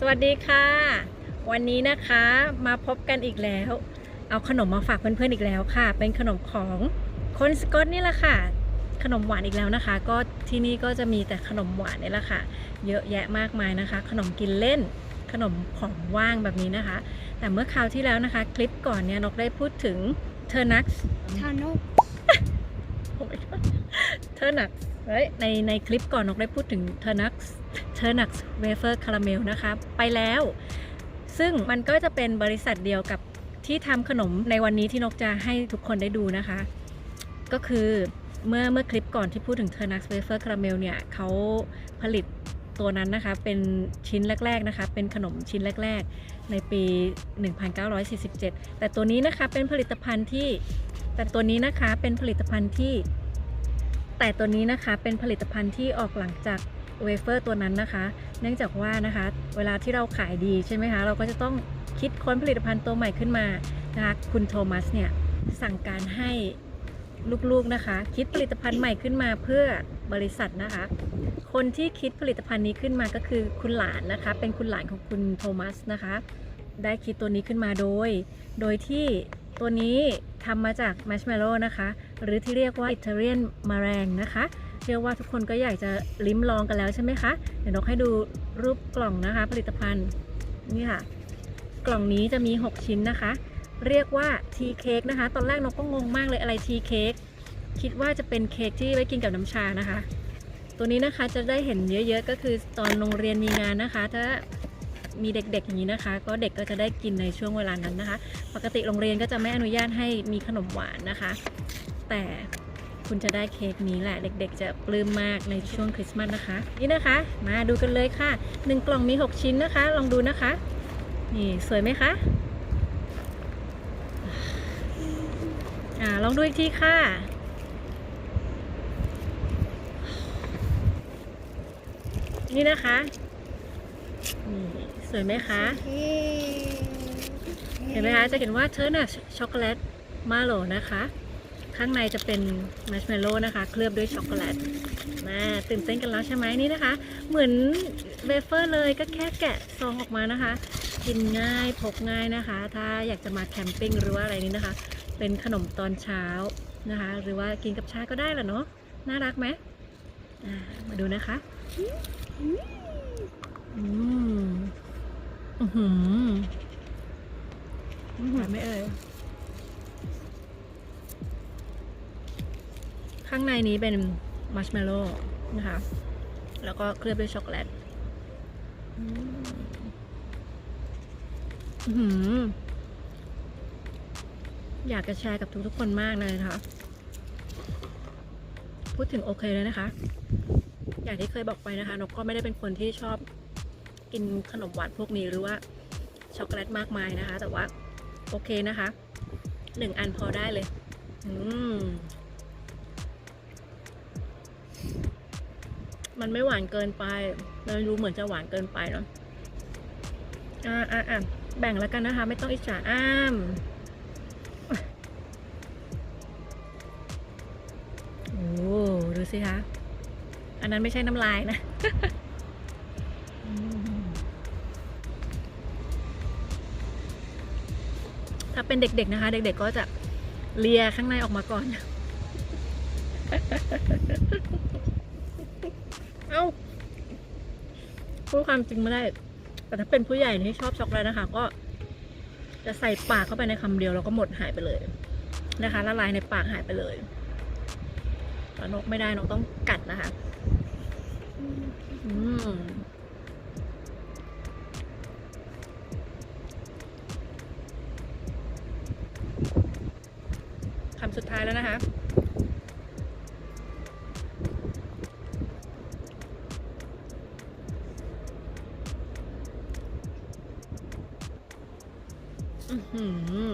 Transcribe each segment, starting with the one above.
สวัสดีค่ะ วันนี้นะคะมาพบกันอีกแล้ว เอาขนมมาฝากเพื่อนๆอีกแล้วค่ะ เป็นขนมของคนสกอตนี่แหละค่ะ ขนมหวานอีกแล้วนะคะ ก็ที่นี่ก็จะมีแต่ขนมหวานนี่แหละค่ะ เยอะแยะมากมายนะคะ ขนมกินเล่น ขนมของว่างแบบนี้นะคะ แต่เมื่อคราวที่แล้วนะคะ คลิปก่อนเนี่ยนกได้พูดถึงเทอร์นักทานุเทอร์นักเฮ้ย ในในคลิปก่อนนกได้พูดถึงเทอร์นักเทอร์นักเวเฟอร์คาราเมลนะคะไปแล้ว ซึ่งมันก็จะเป็นบริษัทเดียวกับที่ทำขนมในวันนี้ที่นกจะให้ทุกคนได้ดูนะคะ ก็คือเมื่อเมื่อคลิปก่อนที่พูดถึง t e r n u x Wafer Caramel เนี่ยเขาผลิตตัวนั้นนะคะ เป็นชิ้นแรก ๆนะคะ เป็นขนมชิ้นแรก ๆ ในปี 1947 แต่ตัวนี้นะคะเป็นผลิตภัณฑ์ที่แต่ตัวนี้นะคะเป็นผลิตภัณฑ์ที่ แต่ตัวนี้นะคะเป็นผลิตภัณฑ์ที่ออกหลังจากเวเฟอร์ตัวนั้นนะคะ เนื่องจากว่านะคะ เวลาที่เราขายดีใช่ไหมคะ เราก็จะต้องคิดค้นผลิตภัณฑ์ตัวใหม่ขึ้นมานะคะคุณโทมัสเนี่ยสั่งการให้ลูกๆนะคะ คิดผลิตภัณฑ์ใหม่ขึ้นมาเพื่อบริษัทนะคะ คนที่คิดผลิตภัณฑ์นี้ขึ้นมาก็คือคุณหลานนะคะ เป็นคุณหลานของคุณโทมัสนะคะ ได้คิดตัวนี้ขึ้นมาโดย โดยที่ ตัวนี้ทำมาจากมัชเมลโล่นะคะ หรือที่เรียกว่าอิตาเลียนมาแรงนะคะเชื่อว่าทุกคนก็อยากจะลิ้มลองกันแล้วใช่ไหมคะ เดี๋ยวนกให้ดูรูปกล่องนะคะ ผลิตภัณฑ์นี่ค่ะ กล่องนี้จะมี 6 ชิ้นนะคะ เรียกว่าทีเค้กนะคะ ตอนแรกนกก็งงมากเลยอะไรทีเค้กคิดว่าจะเป็นเค้กที่ไว้กินกับน้ำชานะคะ ตัวนี้นะคะจะได้เห็นเยอะๆ ก็คือตอนโรงเรียนมีงานนะคะ ถ้า มีเด็กๆอย่างนี้นะคะ ก็เด็กก็จะได้กินในช่วงเวลานั้นนะคะ ปกติโรงเรียนก็จะไม่อนุญาตให้มีขนมหวานนะคะ แต่คุณจะได้เค้กนี้แหละ เด็กๆ จะปลื้มมากในช่วงคริสต์มาสนะคะ นี่นะคะ มาดูกันเลยค่ะ 1 กล่องมี 6 ชิ้นนะคะ ลองดูนะคะ นี่สวยไหมคะอ่าลองดูอีกทีค่ะนี่นะคะนี่ สวยไหมคะเฮ้เห็นไหมคะ จะเห็นว่าเทอร์นัชช็อกโกแลตมาโลนะคะ ข้างในจะเป็นมัชเมลโล่นะคะ เคลือบด้วยช็อกโกแลตมาตื่นเต้นกันแล้วใช่ไหมนี่นะคะ เหมือนเวเฟอร์เลยก็แค่แกะซองออกมานะคะ กินง่ายพกง่ายนะคะ ถ้าอยากจะมาแคมปิ้งหรือว่าอะไรนี้นะคะ เป็นขนมตอนเช้านะคะ หรือว่ากินกับชาก็ได้แหละเนาะน่ารักไหมอ่ามาดูนะคะอืมอือ หือไม่เอ่ยข้างในนี้เป็นมัชเมลโล่นะคะ แล้วก็เคลือบด้วยช็อกโกแลตอืมอื้อหืออยากจะแชร์กับทุกๆคนมากเลยนะคะ พูดถึงโอเคเลยนะคะ อย่างที่เคยบอกไปนะคะนกก็ไม่ได้เป็นคนที่ชอบ กินขนมหวานพวกนี้หรือว่าช็อกโกแลตมากมายนะคะ แต่ว่าโอเคนะคะหนึ่งอันพอได้เลย อืมมันไม่หวานเกินไปมันดูเหมือนจะหวานเกินไปเนาะอ่าอ่าอ่าแบ่งแล้วกันนะคะ ไม่ต้องอิจฉาอ้ามโอ้ดูสิคะ อันนั้นไม่ใช่น้ำลายนะ ถ้าเป็นเด็กๆนะคะ เด็กๆก็จะเลียข้างในออกมาก่อน เอ้าพูดความจริงไม่ได้ แต่ถ้าเป็นผู้ใหญ่ที่ชอบช็อกโกแลตนะคะ ก็ จะใส่ปากเข้าไปในคำเดียวแล้วก็หมดหายไปเลยนะคะละลายในปากหายไปเลยนกไม่ได้นกต้องกัดนะคะ คำสุดท้ายแล้วนะคะอือหือ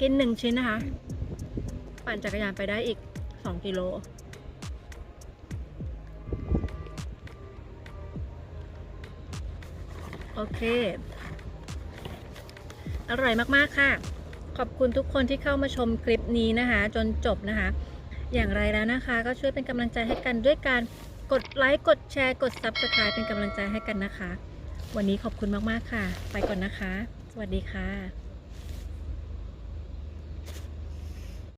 กินหนึ่งชิ้นนะคะ ปั่นจักรยานไปได้อีกสองกิโลโอเค อร่อยมาก ๆ ค่ะ ขอบคุณทุกคนที่เข้ามาชมคลิปนี้นะคะ จนจบนะคะ อย่างไรแล้วนะคะ ก็ช่วยเป็นกำลังใจให้กันด้วยการกดไลค์กดแชร์กดซับสไคร์เป็นกำลังใจให้กันนะคะ วันนี้ขอบคุณมากๆค่ะ ไปก่อนนะคะ สวัสดีค่ะ